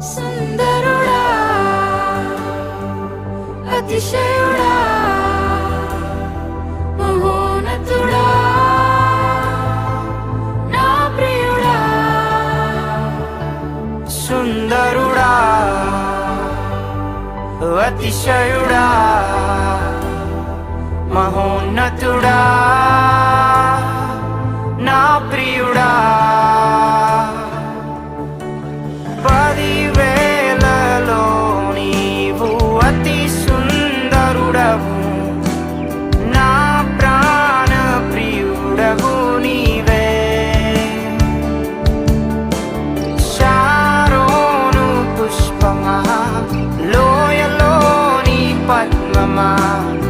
సుందరుడా అతిశయుడా మహోన్నతుడా నా ప్రియుడా. సుందరుడా అతిశయుడా మహోన్నతుడా. my mind.